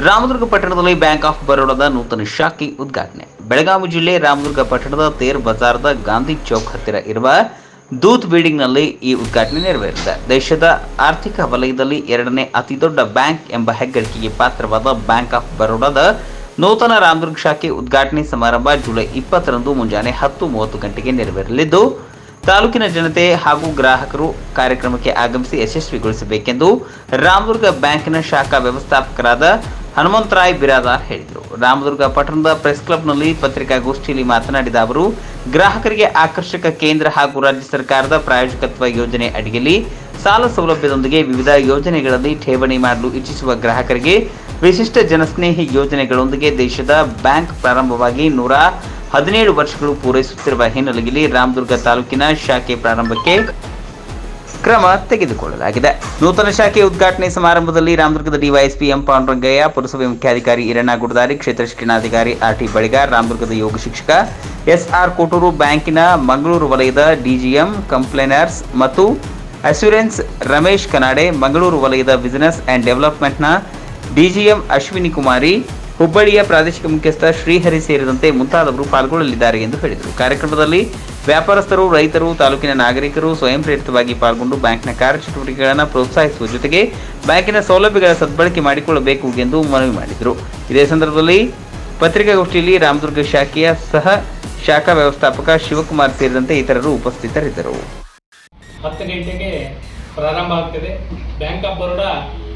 ರಾಮದುರ್ಗ ಪಟ್ಟಣದಲ್ಲಿ bank of ಬರೋಡಾದ ನೂತನ ಶಾಖೆ ಉದ್ಘಾಟನೆ. ಬೆಳಗಾವಿ ಜಿಲ್ಲೆ ರಾಮದುರ್ಗ ಪಟ್ಟಣದ ತೇರ್ ಬಜಾರ್ದ ಗಾಂಧಿ ಚೌಕ್ ಹತ್ತಿರ ಇರುವ ದೂತ್ ಬಿಲ್ಡಿಂಗ್ನಲ್ಲಿ ಈ ಉದ್ಘಾಟನೆ ನೆರವೇರಿದೆ. ದೇಶದ ಆರ್ಥಿಕ ವಲಯದಲ್ಲಿ ಎರಡನೇ ಅತಿದೊಡ್ಡ ಬ್ಯಾಂಕ್ ಎಂಬ ಹೆಗ್ಗಳಿಕೆಗೆ ಪಾತ್ರವಾದ ಬ್ಯಾಂಕ್ ಆಫ್ ಬರೋಡಾದ ನೂತನ ರಾಮದುರ್ಗ ಶಾಖೆ ಉದ್ಘಾಟನೆ ಸಮಾರಂಭ ಜುಲೈ ಇಪ್ಪತ್ತರಂದು ಮುಂಜಾನೆ ಹತ್ತು ಮೂವತ್ತು ಗಂಟೆಗೆ ನೆರವೇರಲಿದ್ದು, ತಾಲೂಕಿನ ಜನತೆ ಹಾಗೂ ಗ್ರಾಹಕರು ಕಾರ್ಯಕ್ರಮಕ್ಕೆ ಆಗಮಿಸಿ ಯಶಸ್ವಿಗೊಳಿಸಬೇಕೆಂದು ರಾಮದುರ್ಗ ಬ್ಯಾಂಕಿನ ಶಾಖಾ ವ್ಯವಸ್ಥಾಪಕರಾದ ಹನುಮಂತರಾಯ್ ಬಿರಾದಾರ್ ಹೇಳಿದರು. ರಾಮದುರ್ಗ ಪಟ್ಟಣದ ಪ್ರೆಸ್ ಕ್ಲಬ್ನಲ್ಲಿ ಪತ್ರಿಕಾಗೋಷ್ಠಿಯಲ್ಲಿ ಮಾತನಾಡಿದ ಅವರು, ಗ್ರಾಹಕರಿಗೆ ಆಕರ್ಷಕ ಕೇಂದ್ರ ಹಾಗೂ ರಾಜ್ಯ ಸರ್ಕಾರದ ಪ್ರಾಯೋಜಕತ್ವ ಯೋಜನೆ ಅಡಿಯಲ್ಲಿ ಸಾಲ ಸೌಲಭ್ಯದೊಂದಿಗೆ ವಿವಿಧ ಯೋಜನೆಗಳಲ್ಲಿ ಠೇವಣಿ ಮಾಡಲು ಇಚ್ಛಿಸುವ ಗ್ರಾಹಕರಿಗೆ ವಿಶಿಷ್ಟ ಜನಸ್ನೇಹಿ ಯೋಜನೆಗಳೊಂದಿಗೆ ದೇಶದ ಬ್ಯಾಂಕ್ ಪ್ರಾರಂಭವಾಗಿ ನೂರ ಹದಿನೇಳು ವರ್ಷಗಳು ಪೂರೈಸುತ್ತಿರುವ ಹಿನ್ನೆಲೆಯಲ್ಲಿ ರಾಮದುರ್ಗ ತಾಲೂಕಿನ ಶಾಖೆ ಪ್ರಾರಂಭಕ್ಕೆ ಕ್ರಮ ತೆಗೆದುಕೊಳ್ಳಲಾಗಿದೆ. ನೂತನ ಶಾಖೆ ಉದ್ಘಾಟನೆ ಸಮಾರಂಭದಲ್ಲಿ ರಾಮದುರ್ಗದ ಡಿವೈಎಸ್ಪಿ ಎಂ ಪಾಂಡುರಂಗಯ್ಯ, ಪುರಸಭೆ ಮುಖ್ಯಾಧಿಕಾರಿ ಇರಣ್ಣ ಗುಡದಾರಿ, ಕ್ಷೇತ್ರ ಶಿಕ್ಷಣಾಧಿಕಾರಿ ಆರ್ ಟಿ ಬಳಿಗಾರ್, ರಾಮದುರ್ಗದ ಯೋಗ ಶಿಕ್ಷಕ ಎಸ್ ಆರ್ ಕೋಟೂರು ಬ್ಯಾಂಕಿನ ಮಂಗಳೂರು ವಲಯದ ಡಿಜಿಎಂ ಕಂಪ್ಲೇನರ್ಸ್ ಮತ್ತು ಅಸ್ಯೂರೆನ್ಸ್ ರಮೇಶ್ ಕನಾಡೆ, ಮಂಗಳೂರು ವಲಯದ ಬಿಸಿನೆಸ್ ಆ್ಯಂಡ್ ಡೆವಲಪ್ಮೆಂಟ್ನ ಡಿಜಿಎಂ ಅಶ್ವಿನಿ ಕುಮಾರಿ ಹುಬ್ಬಳ್ಳಿಯ ಪ್ರಾದೇಶಿಕ ಮುಖ್ಯಸ್ಥ ಶ್ರೀಹರಿ ಸೇರಿದಂತೆ ಮುಂತಾದವರು ಪಾಲ್ಗೊಳ್ಳಲಿದ್ದಾರೆ ಎಂದು ಹೇಳಿದರು. ಕಾರ್ಯಕ್ರಮದಲ್ಲಿ ವ್ಯಾಪಾರಸ್ಥರು, ರೈತರು, ತಾಲೂಕಿನ ನಾಗರಿಕರು ಸ್ವಯಂ ಪ್ರೇರಿತವಾಗಿ ಪಾಲ್ಗೊಂಡು ಬ್ಯಾಂಕ್ನ ಕಾರ್ಯಚಟುವಟಿಕೆಗಳನ್ನು ಪ್ರೋತ್ಸಾಹಿಸುವ ಜೊತೆಗೆ ಬ್ಯಾಂಕಿನ ಸೌಲಭ್ಯಗಳ ಸದ್ಬಳಕೆ ಮಾಡಿಕೊಳ್ಳಬೇಕು ಎಂದು ಮನವಿ ಮಾಡಿದರು. ಇದೇ ಸಂದರ್ಭದಲ್ಲಿ ಪತ್ರಿಕಾಗೋಷ್ಠಿಯಲ್ಲಿ ರಾಮದುರ್ಗ ಶಾಖೆಯ ಸಹ ಶಾಖಾ ವ್ಯವಸ್ಥಾಪಕ ಶಿವಕುಮಾರ್ ಸೇರಿದಂತೆ ಇತರರು ಉಪಸ್ಥಿತರಿದ್ದರು. ಹತ್ತು ಗಂಟೆಗೆ ಪ್ರಾರಂಭ ಆಗ್ತದೆ. ಬ್ಯಾಂಕ್ ಆಫ್ ಬರೋಡಾ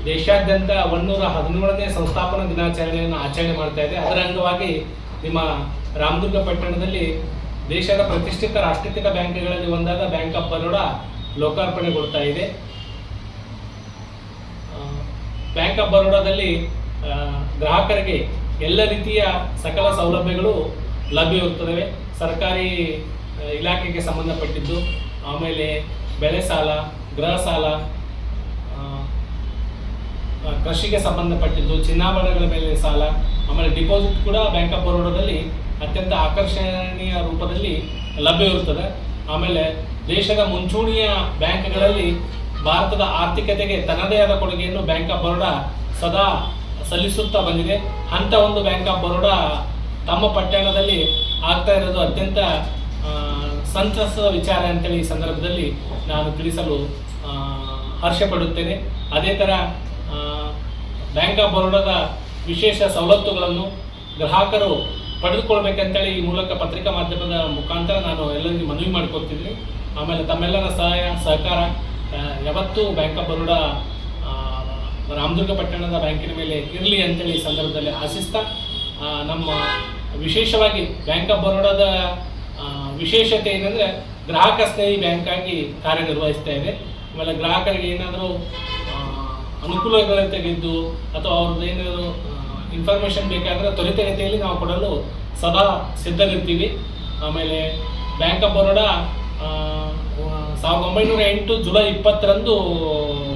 ದೇಶಾದ್ಯಂತ ಒಂದೂರ ಹದಿನೇಳನೇ ಸಂಸ್ಥಾಪನಾ ದಿನಾಚರಣೆಯನ್ನು ಆಚರಣೆ ಮಾಡ್ತಾ ಇದೆ. ಅದರ ಅಂಗವಾಗಿ ನಿಮ್ಮ ರಾಮದುರ್ಗ ಪಟ್ಟಣದಲ್ಲಿ ದೇಶದ ಪ್ರತಿಷ್ಠಿತ ರಾಷ್ಟ್ರೀಕೃತ ಬ್ಯಾಂಕ್ಗಳಲ್ಲಿ ಒಂದಾದ ಬ್ಯಾಂಕ್ ಆಫ್ ಬರೋಡಾ ಲೋಕಾರ್ಪಣೆಗೊಳ್ತಾ ಇದೆ. ಬ್ಯಾಂಕ್ ಆಫ್ ಬರೋಡಾದಲ್ಲಿ ಗ್ರಾಹಕರಿಗೆ ಎಲ್ಲ ರೀತಿಯ ಸಕಲ ಸೌಲಭ್ಯಗಳು ಲಭ್ಯವಿರುತ್ತವೆ. ಸರ್ಕಾರಿ ಇಲಾಖೆಗೆ ಸಂಬಂಧಪಟ್ಟಿದ್ದು, ಆಮೇಲೆ ಬೆಳೆ ಸಾಲ, ಗೃಹ ಸಾಲ ಕೃಷಿಗೆ ಸಂಬಂಧಪಟ್ಟಿದ್ದು, ಚಿನ್ನಾಭರಣಗಳ ಮೇಲೆ ಸಾಲ, ಆಮೇಲೆ ಡಿಪಾಸಿಟ್ ಕೂಡ ಬ್ಯಾಂಕ್ ಆಫ್ ಬರೋಡಾದಲ್ಲಿ ಅತ್ಯಂತ ಆಕರ್ಷಣೀಯ ರೂಪದಲ್ಲಿ ಲಭ್ಯವಿರುತ್ತದೆ ಆಮೇಲೆ ದೇಶದ ಮುಂಚೂಣಿಯ ಬ್ಯಾಂಕ್ಗಳಲ್ಲಿ ಭಾರತದ ಆರ್ಥಿಕತೆಗೆ ತನ್ನದೇ ಆದ ಕೊಡುಗೆಯನ್ನು ಬ್ಯಾಂಕ್ ಆಫ್ ಬರೋಡ ಸದಾ ಸಲ್ಲಿಸುತ್ತಾ ಬಂದಿದೆ. ಅಂಥ ಒಂದು ಬ್ಯಾಂಕ್ ಆಫ್ ಬರೋಡಾ ತಮ್ಮ ಪಟ್ಟಣದಲ್ಲಿ ಆಗ್ತಾ ಇರೋದು ಅತ್ಯಂತ ಸಂತಸದ ವಿಚಾರ ಅಂತೇಳಿ ಈ ಸಂದರ್ಭದಲ್ಲಿ ನಾನು ತಿಳಿಸಲು ಹರ್ಷಪಡುತ್ತೇನೆ ಹರ್ಷ ಪಡುತ್ತೇನೆ. ಅದೇ ಥರ ಬ್ಯಾಂಕ್ ಆಫ್ ಬರೋಡಾದ ವಿಶೇಷ ಸವಲತ್ತುಗಳನ್ನು ಗ್ರಾಹಕರು ಪಡೆದುಕೊಳ್ಬೇಕಂತೇಳಿ ಈ ಮೂಲಕ ಪತ್ರಿಕಾ ಮಾಧ್ಯಮದ ಮುಖಾಂತರ ನಾನು ಎಲ್ಲರಿಗೂ ಮನವಿ ಮಾಡ್ಕೊತಿದ್ದೀನಿ ಆಮೇಲೆ ತಮ್ಮೆಲ್ಲರ ಸಹಾಯ, ಸಹಕಾರ ಯಾವತ್ತೂ ಬ್ಯಾಂಕ್ ಆಫ್ ಬರೋಡಾ ರಾಮದುರ್ಗ ಪಟ್ಟಣದ ಬ್ಯಾಂಕಿನ ಮೇಲೆ ಇರಲಿ ಅಂತೇಳಿ ಈ ಸಂದರ್ಭದಲ್ಲಿ ಆಶಿಸ್ತಾ ನಮ್ಮ ವಿಶೇಷವಾಗಿ ಬ್ಯಾಂಕ್ ಆಫ್ ಬರೋಡಾದ ವಿಶೇಷತೆ ಏನಂದರೆ ಗ್ರಾಹಕ ಸ್ನೇಹಿ ಬ್ಯಾಂಕಾಗಿ ಕಾರ್ಯನಿರ್ವಹಿಸ್ತಾ ಇದೆ. ಆಮೇಲೆ ಗ್ರಾಹಕರಿಗೆ ಏನಾದರೂ ಅನುಕೂಲಗಳು ತೆಗೆದು ಅಥವಾ ಅವ್ರದ್ದು ಏನಾದರೂ ಇನ್ಫಾರ್ಮೇಷನ್ ಬೇಕಾದರೆ ತ್ವರಿತಗತಿಯಲ್ಲಿ ನಾವು ಕೊಡಲು ಸದಾ ಸಿದ್ಧರಿರ್ತೀವಿ. ಆಮೇಲೆ ಬ್ಯಾಂಕ್ ಆಫ್ ಬರೋಡಾ ಸಾವಿರದ ಒಂಬೈನೂರ ಎಂಟು ಜುಲೈ ಇಪ್ಪತ್ತರಂದು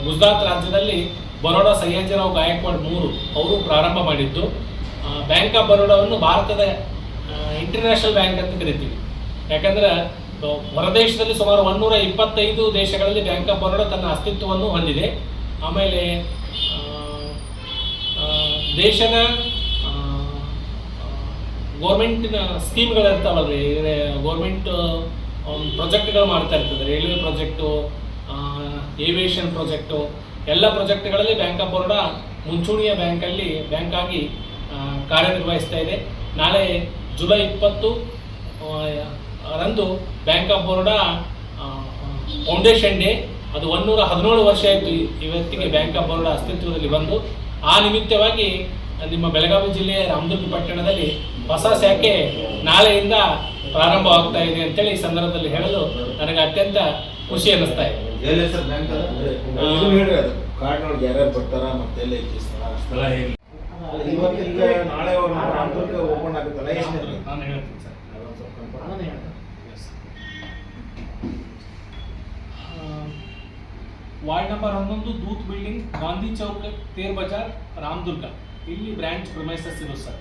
ಗುಜರಾತ್ ರಾಜ್ಯದಲ್ಲಿ ಬರೋಡಾ ಸಯ್ಯಾಜಿರಾವ್ ಗಾಯಕ್ವಾಡ್ ಮೂರು ಅವರು ಪ್ರಾರಂಭ ಮಾಡಿದ್ದು. ಬ್ಯಾಂಕ್ ಆಫ್ ಬರೋಡಾವನ್ನು ಭಾರತದ ಇಂಟರ್ನ್ಯಾಷನಲ್ ಬ್ಯಾಂಕ್ ಅಂತ ಕರಿತೀವಿ. ಯಾಕಂದ್ರೆ, ಹೊರದೇಶದಲ್ಲಿ ಸುಮಾರು ಒನ್ನೂರ ಇಪ್ಪತ್ತೈದು ದೇಶಗಳಲ್ಲಿ ಬ್ಯಾಂಕ್ ಆಫ್ ಬರೋಡಾ ತನ್ನ ಅಸ್ತಿತ್ವವನ್ನು ಹೊಂದಿದೆ. ಆಮೇಲೆ ದೇಶದ ಗೋರ್ಮೆಂಟಿನ ಸ್ಕೀಮ್ಗಳಿರ್ತಾವಲ್ರಿ ಗೋರ್ಮೆಂಟ್ ಪ್ರಾಜೆಕ್ಟ್ಗಳು ಮಾಡ್ತಾ ಇರ್ತದೆ ರೈಲ್ವೆ ಪ್ರಾಜೆಕ್ಟು ಏವಿಯೇಷನ್ ಪ್ರಾಜೆಕ್ಟು ಎಲ್ಲ ಪ್ರಾಜೆಕ್ಟ್ಗಳಲ್ಲಿ ಬ್ಯಾಂಕ್ ಆಫ್ ಬರೋಡಾ ಮುಂಚೂಣಿಯ ಬ್ಯಾಂಕಲ್ಲಿ ಬ್ಯಾಂಕ್ ಆಗಿ ಕಾರ್ಯನಿರ್ವಹಿಸ್ತಾ ಇದೆ. ನಾಳೆ ಜುಲೈ ಇಪ್ಪತ್ತು ರಂದು bank of Baroda foundation day ಅದು ಒಂದೂರ ಹದಿನೇಳು ವರ್ಷ ಆಯಿತು ಇವತ್ತಿಗೆ ಬ್ಯಾಂಕ್ ಆಫ್ ಬರೋಡ ಅಸ್ತಿತ್ವದಲ್ಲಿ ಬಂದು. ಆ ನಿಮಿತ್ತವಾಗಿ ನಿಮ್ಮ ಬೆಳಗಾವಿ ಜಿಲ್ಲೆಯ ರಾಮದುರ್ಗ ಪಟ್ಟಣದಲ್ಲಿ ಹೊಸ ಶಾಖೆ ನಾಳೆಯಿಂದ ಪ್ರಾರಂಭವಾಗ್ತಾ ಇದೆ ಅಂತೇಳಿ ಈ ಸಂದರ್ಭದಲ್ಲಿ ಹೇಳಲು ನನಗೆ ಅತ್ಯಂತ ಖುಷಿ ಅನ್ನಿಸ್ತಾ ಇದೆ. ಎಲ್ಲಿ ಸರ್ ಬ್ಯಾಂಕ್ ವಾರ್ಡ್ ನಂಬರ್ ಹನ್ನೊಂದು ದೂತ್ ಬಿಲ್ಡಿಂಗ್, ಗಾಂಧಿ ಚೌಕ್, ತೇರ್ ಬಜಾರ್, ರಾಮದುರ್ಗ. ಇಲ್ಲಿ ಬ್ರಾಂಚ್ ಪ್ರೊಮೈಸಸ್ ಇರೋ ಸರ್.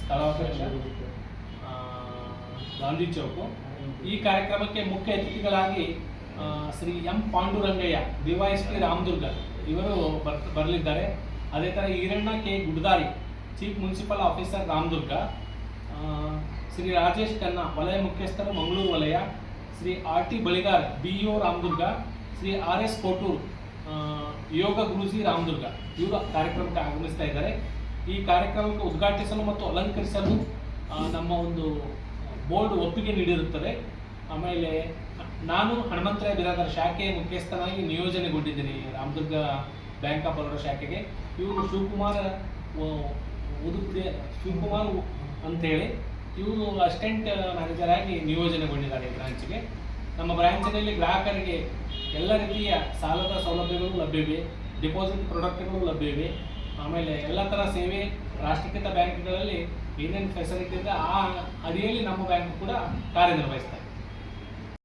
ಸ್ಥಳಾವಕಾಶ ಗಾಂಧಿ ಚೌಕು. ಈ ಕಾರ್ಯಕ್ರಮಕ್ಕೆ ಮುಖ್ಯ ಅತಿಥಿಗಳಾಗಿ ಶ್ರೀ ಎಂ ಪಾಂಡುರಂಗಯ್ಯ ಡಿವೈಎಸ್ ರಾಮದುರ್ಗ, ಇವರು ಬರ್, ಬರಲಿದ್ದಾರೆ. ಅದೇ ಥರ Eranna K. Guddari chief municipal officer Ramdurg Shri Rajesh Khanna, ವಲಯ ಮುಖ್ಯಸ್ಥರು ಮಂಗಳೂರು ವಲಯ, Shri R T Baligar, B O Ramdurg Shri R S Kotur yoga Guruji Ramdurg. ಇವರು ಕಾರ್ಯಕ್ರಮಕ್ಕೆ ಆಗಮಿಸ್ತಾ ಇದ್ದಾರೆ. ಈ ಕಾರ್ಯಕ್ರಮಕ್ಕೆ ಉದ್ಘಾಟಿಸಲು ಮತ್ತು ಅಲಂಕರಿಸಲು ನಮ್ಮ ಒಂದು ಬೋರ್ಡ್ ಒಪ್ಪಿಗೆ ನೀಡಿರುತ್ತದೆ. ಆಮೇಲೆ ನಾನು ಹನುಮಂತರಾಯ ಬಿರಾದರ ಶಾಖೆಯ ಮುಖ್ಯಸ್ಥನಾಗಿ ನಿಯೋಜನೆಗೊಂಡಿದ್ದೀನಿ, ರಾಮದುರ್ಗ ಬ್ಯಾಂಕ್ ಆಫ್ ಬರೋಡ ಶಾಖೆಗೆ. ಇವರು ಶಿವಕುಮಾರ್ ಉ- ಉದುಪುಡಿ ಶಿವಕುಮಾರ್ ಅಂತೇಳಿ ಇವರು ಅಸಿಸ್ಟೆಂಟ್ ಮ್ಯಾನೇಜರ್ ಆಗಿ ನಿಯೋಜನೆಗೊಂಡಿದ್ದಾರೆ ಬ್ರಾಂಚ್ಗೆ. ನಮ್ಮ ಬ್ರಾಂಚಿನಲ್ಲಿ ಗ್ರಾಹಕರಿಗೆ ಎಲ್ಲ ರೀತಿಯ ಸಾಲದ ಸೌಲಭ್ಯಗಳು ಲಭ್ಯವಿವೆ ಡಿಪಾಸಿಟ್ ಪ್ರಾಡಕ್ಟ್ಗಳು ಲಭ್ಯವಿವೆ. ಆಮೇಲೆ ಎಲ್ಲ ಥರ ಸೇವೆ ರಾಷ್ಟ್ರೀಕೃತ ಬ್ಯಾಂಕ್ಗಳಲ್ಲಿ ಏನೇನು ಫೆಸಿಲಿಟಿ ಇದೆ ಆ ಅಡಿಯಲ್ಲಿ ನಮ್ಮ ಬ್ಯಾಂಕ್ ಕೂಡ ಕಾರ್ಯನಿರ್ವಹಿಸ್ತಾ ಇದೆ.